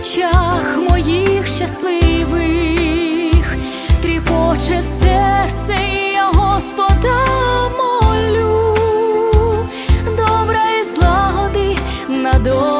очах моїх щасливих, тріпоче серце я Господа молю, добра і злагоди на долю.